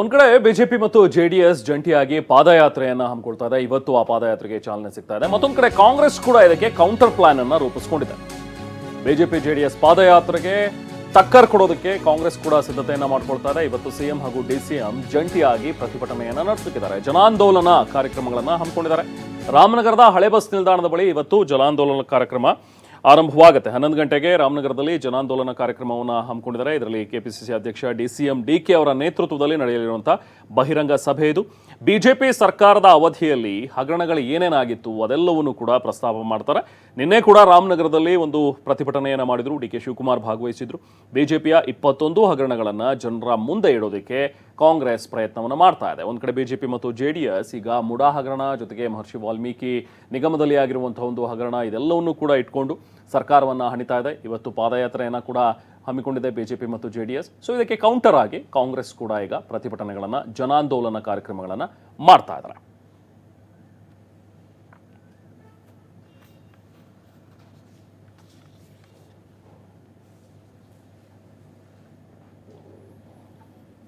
ಒಂದ್ ಕಡೆ ಬಿಜೆಪಿ ಮತ್ತು ಜೆಡಿಎಸ್ ಜಂಟಿಯಾಗಿ ಪಾದಯಾತ್ರೆಯನ್ನ ಹಮ್ಮಿಕೊಳ್ತಾ ಇದೆ. ಇವತ್ತು ಆ ಪಾದಯಾತ್ರೆಗೆ ಚಾಲನೆ ಸಿಗ್ತಾ ಇದೆ. ಮತ್ತೊಂದ್ ಕಡೆ ಕಾಂಗ್ರೆಸ್ ಕೂಡ ಇದಕ್ಕೆ ಕೌಂಟರ್ ಪ್ಲಾನ್ ಅನ್ನ ರೂಪಿಸಿಕೊಂಡಿದೆ. ಬಿಜೆಪಿ, ಜೆಡಿಎಸ್ ಪಾದಯಾತ್ರೆಗೆ ಟಕ್ಕರ್ ಕೊಡೋದಕ್ಕೆ ಕಾಂಗ್ರೆಸ್ ಕೂಡ ಸಿದ್ಧತೆಯನ್ನ ಮಾಡ್ಕೊಳ್ತಾ ಇದೆ. ಇವತ್ತು ಸಿಎಂ ಹಾಗೂ ಡಿಸಿಎಂ ಜಂಟಿಯಾಗಿ ಪ್ರತಿಭಟನೆಯನ್ನ ನಡೆಸುತ್ತಿದ್ದಾರೆ. ಜನಾಂದೋಲನ ಕಾರ್ಯಕ್ರಮಗಳನ್ನ ಹಮ್ಮಿಕೊಂಡಿದ್ದಾರೆ. ರಾಮನಗರದ ಹಳೆ ಬಸ್ ನಿಲ್ದಾಣದ ಬಳಿ ಇವತ್ತು ಜನಾಂದೋಲನ ಕಾರ್ಯಕ್ರಮ ಆರಂಭವಾಗುತ್ತೆ. ಹನ್ನೊಂದು ಗಂಟೆಗೆ ರಾಮನಗರದಲ್ಲಿ ಜನಾಂದೋಲನ ಕಾರ್ಯಕ್ರಮವನ್ನು ಹಮ್ಮಿಕೊಂಡಿದ್ದಾರೆ. ಇದರಲ್ಲಿ ಕೆಪಿಸಿಸಿ ಅಧ್ಯಕ್ಷ D C M D K ಅವರ ನೇತೃತ್ವದಲ್ಲಿ ನಡೆಯಲಿರುವಂಥ ಬಹಿರಂಗ ಸಭೆ ಇದು. ಬಿಜೆಪಿ ಸರ್ಕಾರದ ಅವಧಿಯಲ್ಲಿ ಹಗರಣಗಳು ಏನೇನಾಗಿತ್ತು ಅದೆಲ್ಲವನ್ನು ಕೂಡ ಪ್ರಸ್ತಾಪ ಮಾಡ್ತಾರೆ. ನಿನ್ನೆ ಕೂಡ ರಾಮನಗರದಲ್ಲಿ ಒಂದು ಪ್ರತಿಭಟನೆಯನ್ನು ಮಾಡಿದ್ರು. ಡಿ ಕೆ ಶಿವಕುಮಾರ್ ಭಾಗವಹಿಸಿದ್ರು. ಬಿಜೆಪಿಯ ಇಪ್ಪತ್ತೊಂದು ಹಗರಣಗಳನ್ನು ಜನರ ಮುಂದೆ ಇಡೋದಕ್ಕೆ ಕಾಂಗ್ರೆಸ್ ಪ್ರಯತ್ನವನ್ನು ಮಾಡ್ತಾ ಇದೆ. ಒಂದು ಕಡೆ ಬಿಜೆಪಿ ಮತ್ತು ಜೆ ಡಿ ಎಸ್ ಈಗ ಮುಡಾ ಹಗರಣ, ಜೊತೆಗೆ ಮಹರ್ಷಿ ವಾಲ್ಮೀಕಿ ನಿಗಮದಲ್ಲಿ ಆಗಿರುವಂತಹ ಒಂದು ಹಗರಣ, ಇದೆಲ್ಲವನ್ನು ಕೂಡ ಇಟ್ಕೊಂಡು ಸರ್ಕಾರವನ್ನು ಹಣಿತಾ ಇದೆ. ಇವತ್ತು ಪಾದಯಾತ್ರೆಯನ್ನು ಕೂಡ ಹಮ್ಮಿಕೊಂಡಿದೆ ಬಿಜೆಪಿ ಮತ್ತು ಜೆ ಡಿ ಎಸ್ ಸೊ ಇದಕ್ಕೆ ಕೌಂಟರ್ ಆಗಿ ಕಾಂಗ್ರೆಸ್ ಕೂಡ ಈಗ ಪ್ರತಿಭಟನೆಗಳನ್ನು, ಜನಾಂದೋಲನ ಕಾರ್ಯಕ್ರಮಗಳನ್ನು ಮಾಡ್ತಾ ಇದ್ದಾರೆ.